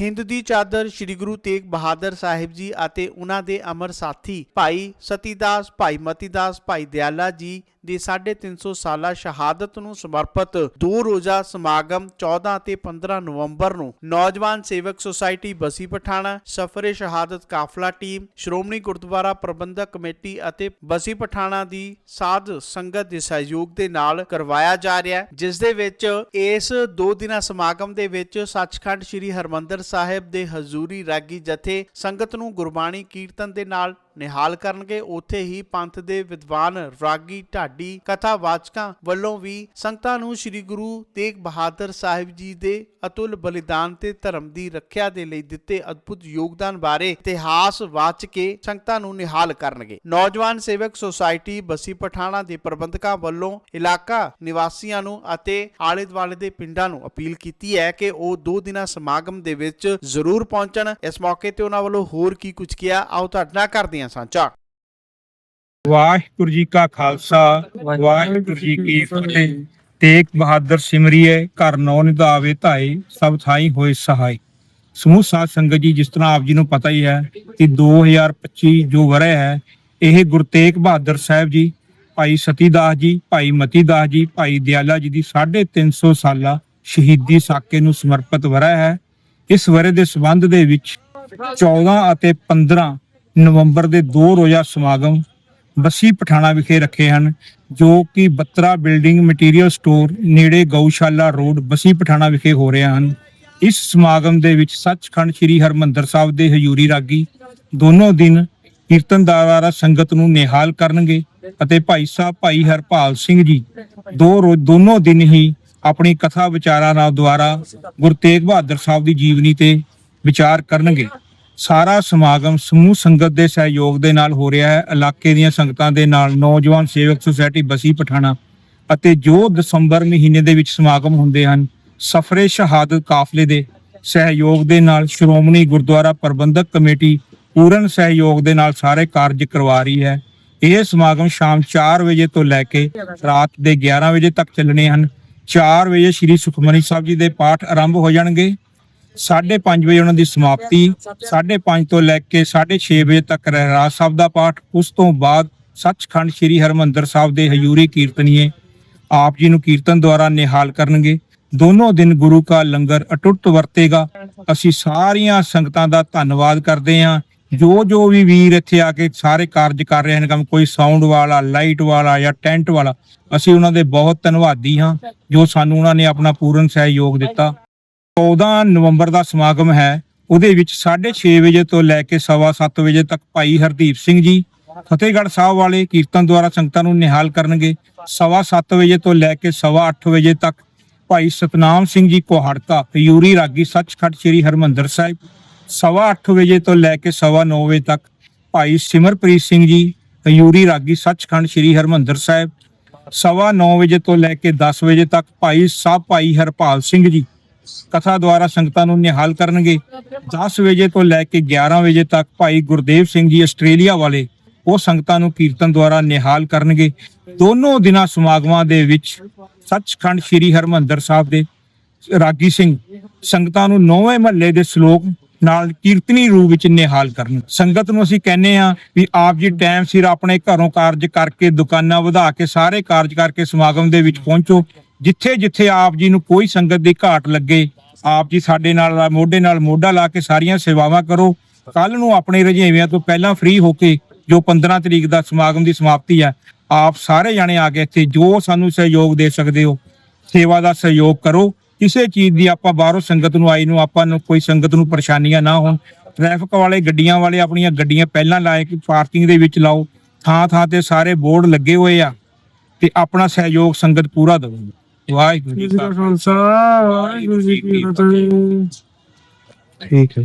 ਹਿੰਦ ਦੀ ਚਾਦਰ ਸ੍ਰੀ ਗੁਰੂ ਤੇਗ ਬਹਾਦਰ ਸਾਹਿਬ ਜੀ ਅਤੇ ਉਹਨਾਂ ਦੇ ਅਮਰ ਸਾਥੀ ਭਾਈ ਸਤੀਦਾਸ, ਭਾਈ ਮਤੀਦਾਸ, ਭਾਈ ਦਿਆਲਾ ਜੀ ਦੀ 350 ਸਾਲਾ ਸ਼ਹਾਦਤ ਨੂੰ ਸਮਰਪਿਤ ਦੋ ਰੋਜ਼ਾ ਸਮਾਗਮ 14 ਅਤੇ 15 ਨਵੰਬਰ ਨੂੰ ਨੌਜਵਾਨ ਸੇਵਕ ਸੁਸਾਇਟੀ ਬਸੀ ਪਠਾਣਾ, ਸਫਰੇ ਸ਼ਹਾਦਤ ਕਾਫਲਾ ਟੀਮ, ਸ਼੍ਰੋਮਣੀ ਗੁਰਦੁਆਰਾ ਪ੍ਰਬੰਧਕ ਕਮੇਟੀ ਅਤੇ ਬਸੀ ਪਠਾਣਾ ਦੀ ਸਾਧ ਸੰਗਤ ਦੇ ਸਹਿਯੋਗ ਦੇ ਨਾਲ ਕਰਵਾਇਆ ਜਾ ਰਿਹਾ ਹੈ, ਜਿਸ ਦੇ ਵਿੱਚ ਇਸ ਦੋ ਦਿਨਾਂ ਸਮਾਗਮ ਦੇ ਵਿੱਚ ਸੱਚਖੰਡ ਸ੍ਰੀ ਹਰਮੰਦਰ ਸਾਹਿਬ ਦੇ ਹਜ਼ੂਰੀ ਰਾਗੀ ਜਥੇ ਸੰਗਤ ਨੂੰ ਗੁਰਬਾਣੀ ਕੀਰਤਨ ਦੇ ਨਾਲ ਨਿਹਾਲ ਕਰਨਗੇ। ਉੱਥੇ ਹੀ ਪੰਥ ਦੇ ਵਿਦਵਾਨ ਰਾਗੀ ਢਾਡੀ ਕਥਾਵਾਚਕਾਂ ਵੱਲੋਂ ਵੀ ਸੰਗਤਾਂ ਨੂੰ ਸ੍ਰੀ ਗੁਰੂ ਤੇਗ ਬਹਾਦਰ ਸਾਹਿਬ ਜੀ ਦੇ ਅਤੁੱਲ ਬਲੀਦਾਨ ਤੇ ਧਰਮ ਦੀ ਰੱਖਿਆ ਦੇ ਲਈ ਦਿੱਤੇ ਅਦਭੁਤ ਯੋਗਦਾਨ ਬਾਰੇ ਇਤਿਹਾਸ ਵਾਚ ਕੇ ਸੰਗਤਾਂ ਨੂੰ ਨਿਹਾਲ ਕਰਨਗੇ। ਨੌਜਵਾਨ ਸੇਵਕ ਸੁਸਾਇਟੀ ਬਸੀ ਪਠਾਣਾ ਦੇ ਪ੍ਰਬੰਧਕਾਂ ਵੱਲੋਂ ਇਲਾਕਾ ਨਿਵਾਸੀਆਂ ਨੂੰ ਅਤੇ ਆਲੇ ਦੁਆਲੇ ਦੇ ਪਿੰਡਾਂ ਨੂੰ ਅਪੀਲ ਕੀਤੀ ਹੈ ਕਿ ਉਹ ਦੋ ਦਿਨਾਂ ਸਮਾਗਮ ਦੇ ਵਿੱਚ ਜ਼ਰੂਰ ਪਹੁੰਚਣ। ਇਸ ਮੌਕੇ ਤੇ ਉਹਨਾਂ ਵੱਲੋਂ ਹੋਰ ਕੀ ਕੁਝ ਕਿਹਾ, ਆਓ ਤੁਹਾਡੇ ਕਰਦੇ ਹਾਂ ਸਾਂਝਾ ਵਾਹਿਗੁਰੂ ਜੀ ਕਾ ਖਾਲਸਾ ਵਾਹਿਗੁਰੂ ਜੀ ਕੀ ਫਤਿਹ। ਤੇਗ ਬਹਾਦਰ ਸਿਮਰਿਏ ਘਰ ਨੌ ਨਿਧਾਵੇ ਧਾਏ ਸਭ ਥਾਈ ਹੋਏ ਸਹਾਈ। ਸਮੂਹ ਸਾਧ ਸੰਗਤ ਜੀ ਜਿਸ ਤਰ੍ਹਾਂ ਆਪ ਜੀ ਨੂੰ ਪਤਾ ਹੀ ਹੈ ਕਿ 2025 ਜੋ ਵਰ੍ਹਾ ਹੈ ਇਹ ਗੁਰੂ ਤੇਗ ਬਹਾਦਰ ਸਾਹਿਬ ਜੀ ਭਾਈ ਸਤੀਦਾਸ ਜੀ ਭਾਈ ਮਤੀਦਾਸ ਜੀ ਭਾਈ ਦਿਆਲਾ ਜੀ ਦੀ 350 ਸਾਲਾ ਸ਼ਹੀਦੀ ਸਾਕੇ ਨੂੰ ਸਮਰਪਿਤ ਵਰ੍ਹਾ ਹੈ। ਇਸ ਵਰ੍ਹੇ ਦੇ ਸਬੰਧ ਦੇ ਵਿੱਚ 14 ਅਤੇ 15 ਨਵੰਬਰ ਦੇ ਦੋ ਰੋਜ਼ਾ ਸਮਾਗਮ ਬੱਸੀ ਪਠਾਣਾ ਵਿਖੇ ਰੱਖੇ ਹਨ, ਜੋ ਕਿ ਬੱਤਰਾ ਬਿਲਡਿੰਗ ਮਟੀਰੀਅਲ ਸਟੋਰ ਨੇੜੇ ਗਊਸ਼ਾਲਾ ਰੋਡ ਬੱਸੀ ਪਠਾਣਾ ਵਿਖੇ ਹੋ ਰਹੇ ਹਨ। ਇਸ ਸਮਾਗਮ ਦੇ ਵਿੱਚ ਸੱਚਖੰਡ ਸ੍ਰੀ ਹਰਮੰਦਰ ਸਾਹਿਬ ਦੇ ਹਜ਼ੂਰੀ ਰਾਗੀ ਦੋਨੋਂ ਦਿਨ ਕੀਰਤਨ ਕੀਰਤਨਦਾਰਾਂ ਸੰਗਤ ਨੂੰ ਨਿਹਾਲ ਕਰਨਗੇ ਅਤੇ ਭਾਈ ਸਾਹਿਬ, ਭਾਈ ਹਰਪਾਲ ਸਿੰਘ ਜੀ ਦੋ ਰੋਜ਼ ਦੋਨੋਂ ਦਿਨ ਹੀ ਆਪਣੀ ਕਥਾ ਵਿਚਾਰਾਂ ਨਾਲ ਦੁਆਰਾ ਗੁਰੂ ਤੇਗ ਬਹਾਦਰ ਸਾਹਿਬ ਦੀ ਜੀਵਨੀ ਤੇ ਵਿਚਾਰ ਕਰਨਗੇ। ਸਾਰਾ ਸਮਾਗਮ ਸਮੂਹ ਸੰਗਤ ਦੇ ਸਹਿਯੋਗ ਦੇ ਨਾਲ ਹੋ ਰਿਹਾ ਹੈ। ਇਲਾਕੇ ਦੀਆਂ ਸੰਗਤਾਂ ਦੇ ਨਾਲ ਨੌਜਵਾਨ ਸੇਵਕ ਸੁਸਾਇਟੀ ਬਸੀ ਪਠਾਣਾ ਅਤੇ ਜੋ ਦਸੰਬਰ ਮਹੀਨੇ ਦੇ ਵਿੱਚ ਸਮਾਗਮ ਹੁੰਦੇ ਹਨ, ਸਫਰੇ ਸ਼ਹਾਦਤ ਕਾਫਲੇ ਦੇ ਸਹਿਯੋਗ ਦੇ ਨਾਲ ਸ਼੍ਰੋਮਣੀ ਗੁਰਦੁਆਰਾ ਪ੍ਰਬੰਧਕ ਕਮੇਟੀ ਪੂਰਨ ਸਹਿਯੋਗ ਦੇ ਨਾਲ ਸਾਰੇ ਕਾਰਜ ਕਰਵਾ ਰਹੀ ਹੈ। ਇਹ ਸਮਾਗਮ ਸ਼ਾਮ 4 ਵਜੇ ਤੋਂ ਲੈ ਕੇ ਰਾਤ ਦੇ 11 ਵਜੇ ਤੱਕ ਚੱਲਣੇ ਹਨ। 4 ਵਜੇ ਸ੍ਰੀ ਸੁਖਮਨੀ ਸਾਹਿਬ ਜੀ ਦੇ ਪਾਠ ਆਰੰਭ ਹੋ ਜਾਣਗੇ। 5:30 ਵਜੇ ਉਹਨਾਂ ਦੀ ਸਮਾਪਤੀ 5:30 ਤੋਂ ਲੈ ਕੇ 6:30 ਵਜੇ ਤੱਕ ਰਹਿਰਾਸ ਸਾਹਿਬ ਦਾ ਪਾਠ। ਉਸ ਤੋਂ ਬਾਅਦ ਸੱਚਖੰਡ ਸ੍ਰੀ ਹਰਮੰਦਰ ਸਾਹਿਬ ਦੇ ਹਯੂਰੀ ਕੀਰਤਨੀਏ ਆਪ ਜੀ ਨੂੰ ਕੀਰਤਨ ਦੁਆਰਾ ਨਿਹਾਲ ਕਰਨਗੇ। ਦੋਨੋਂ ਦਿਨ ਗੁਰੂ ਕਾ ਲੰਗਰ ਅਟੁੱਟ ਵਰਤੇਗਾ। ਅਸੀਂ ਸਾਰੀਆਂ ਸੰਗਤਾਂ ਦਾ ਧੰਨਵਾਦ ਕਰਦੇ ਹਾਂ। ਜੋ ਜੋ ਵੀ ਵੀਰ ਇੱਥੇ ਆ ਕੇ ਸਾਰੇ ਕਾਰਜ ਕਰ ਰਹੇ ਹਨ, ਕੰਮ ਕੋਈ ਸਾਊਂਡ ਵਾਲਾ ਲਾਈਟ ਵਾਲਾ ਜਾਂ ਟੈਂਟ ਵਾਲਾ, ਅਸੀਂ ਉਹਨਾਂ ਦੇ ਬਹੁਤ ਧੰਨਵਾਦੀ ਹਾਂ, ਜੋ ਸਾਨੂੰ ਉਹਨਾਂ ਨੇ ਆਪਣਾ ਪੂਰਨ ਸਹਿਯੋਗ ਦਿੱਤਾ। 14 ਨਵੰਬਰ ਦਾ ਸਮਾਗਮ ਹੈ। ਉਹਦੇ ਵਿੱਚ 6:30 ਵਜੇ ਤੋਂ ਲੈ ਕੇ 7:30 ਵਜੇ ਤੱਕ ਭਾਈ ਹਰਦੀਪ ਸਿੰਘ ਜੀ ਫਤਿਹਗੜ੍ਹ ਸਾਹਿਬ ਵਾਲੇ ਕੀਰਤਨ ਦੁਆਰਾ ਸੰਗਤਾਂ ਨੂੰ ਨਿਹਾਲ ਕਰਨਗੇ। 7:30 ਵਜੇ ਤੋਂ ਲੈ ਕੇ 8:30 ਵਜੇ ਤੱਕ ਭਾਈ ਸਤਨਾਮ ਸਿੰਘ ਜੀ ਕੋਹੜਕਾ, ਯੂਰੀ ਰਾਗੀ, ਸੱਚਖੰਡ ਸ੍ਰੀ ਹਰਮੰਦਰ ਸਾਹਿਬ। 8:30 ਵਜੇ ਤੋਂ ਲੈ ਕੇ 9:30 ਵਜੇ ਤੱਕ ਭਾਈ ਸਿਮਰਪ੍ਰੀਤ ਸਿੰਘ ਜੀ, ਯੂਰੀ ਰਾਗੀ, ਸੱਚਖੰਡ ਸ੍ਰੀ ਹਰਮੰਦਰ ਸਾਹਿਬ। 9:30 ਵਜੇ ਤੋਂ ਲੈ ਕੇ 10 ਵਜੇ ਤੱਕ ਭਾਈ ਸਾਹਿਬ ਭਾਈ ਹਰਪਾਲ ਸਿੰਘ ਜੀ ਕਥਾ ਦੁਆਰਾ ਸੰਗਤਾਂ ਨੂੰ ਨਿਹਾਲ ਕਰਨਗੇ। 10 ਵਜੇ ਤੋਂ ਲੈ ਕੇ 11 ਵਜੇ ਤੱਕ ਭਾਈ ਗੁਰਦੇਵ ਸਿੰਘ ਜੀ ਆਸਟ੍ਰੇਲੀਆ ਵਾਲੇ ਉਹ ਸੰਗਤਾਂ ਨੂੰ ਕੀਰਤਨ ਦੁਆਰਾ ਨਿਹਾਲ ਕਰਨਗੇ। ਦੋਨੋਂ ਦਿਨਾਂ ਸਮਾਗਮਾਂ ਦੇ ਵਿੱਚ ਸੱਚਖੰਡ ਸ੍ਰੀ ਹਰਮੰਦਰ ਸਾਹਿਬ ਦੇ ਰਾਗੀ ਸਿੰਘ ਸੰਗਤਾਂ ਨੂੰ ਨੌਵੇਂ ਮਹੱਲੇ ਦੇ ਸ਼ਲੋਕ ਨਾਲ ਕੀਰਤਨੀ ਰੂਪ ਵਿੱਚ ਨਿਹਾਲ ਕਰਨ। ਸੰਗਤ ਨੂੰ ਅਸੀਂ ਕਹਿੰਨੇ ਆ ਵੀ ਆਪ ਜੀ ਟਾਈਮ ਸਿਰ ਆਪਣੇ ਘਰੋਂ ਕਾਰਜ ਕਰਕੇ ਦੁਕਾਨਾਂ ਵਧਾ ਕੇ ਸਾਰੇ ਕਾਰਜ ਕਰਕੇ ਸਮਾਗਮ ਦੇ ਵਿੱਚ ਪਹੁੰਚੋ। ਜਿੱਥੇ ਜਿੱਥੇ ਆਪ ਜੀ ਨੂੰ ਕੋਈ ਸੰਗਤ ਦੀ ਘਾਟ ਲੱਗੇ, ਆਪ ਜੀ ਸਾਡੇ ਨਾਲ ਮੋਢੇ ਨਾਲ ਮੋਢਾ ਲਾ ਕੇ ਸਾਰੀਆਂ ਸੇਵਾਵਾਂ ਕਰੋ। ਕੱਲ ਨੂੰ ਆਪਣੇ ਰੁਝੇਵਿਆਂ ਤੋਂ ਪਹਿਲਾਂ ਫ੍ਰੀ ਹੋ ਕੇ ਜੋ 15 ਤਰੀਕ ਦਾ ਸਮਾਗਮ ਦੀ ਸਮਾਪਤੀ ਹੈ, ਆਪ ਸਾਰੇ ਜਾਣੇ ਆ ਕੇ ਇੱਥੇ ਜੋ ਸਾਨੂੰ ਸਹਿਯੋਗ ਦੇ ਸਕਦੇ ਹੋ, ਸੇਵਾ ਦਾ ਸਹਿਯੋਗ ਕਰੋ। ਕਿਸੇ ਚੀਜ਼ ਦੀ ਆਪਾਂ ਬਾਹਰੋਂ ਸੰਗਤ ਨੂੰ ਆਈ ਨੂੰ ਆਪਾਂ ਨੂੰ ਕੋਈ ਸੰਗਤ ਨੂੰ ਪਰੇਸ਼ਾਨੀਆਂ ਨਾ ਹੋਣ। ਟ੍ਰੈਫਿਕ ਵਾਲੇ, ਗੱਡੀਆਂ ਵਾਲੇ ਆਪਣੀਆਂ ਗੱਡੀਆਂ ਪਹਿਲਾਂ ਲਾਏ ਕਿ ਪਾਰਕਿੰਗ ਦੇ ਵਿੱਚ ਲਾਓ। ਥਾਂ ਥਾਂ ਤੇ ਸਾਰੇ ਬੋਰਡ ਲੱਗੇ ਹੋਏ ਆ ਤੇ ਆਪਣਾ ਸਹਿਯੋਗ ਸੰਗਤ ਪੂਰਾ ਦੇਵੇ ਵਾਹਿਗੁਰੂ ਜੀ ਕਾ ਖਾਲਸਾ ਵਾਹਿਗੁਰੂ ਜੀ ਕੀ ਫਤਿਹ। ਠੀਕ ਹੈ।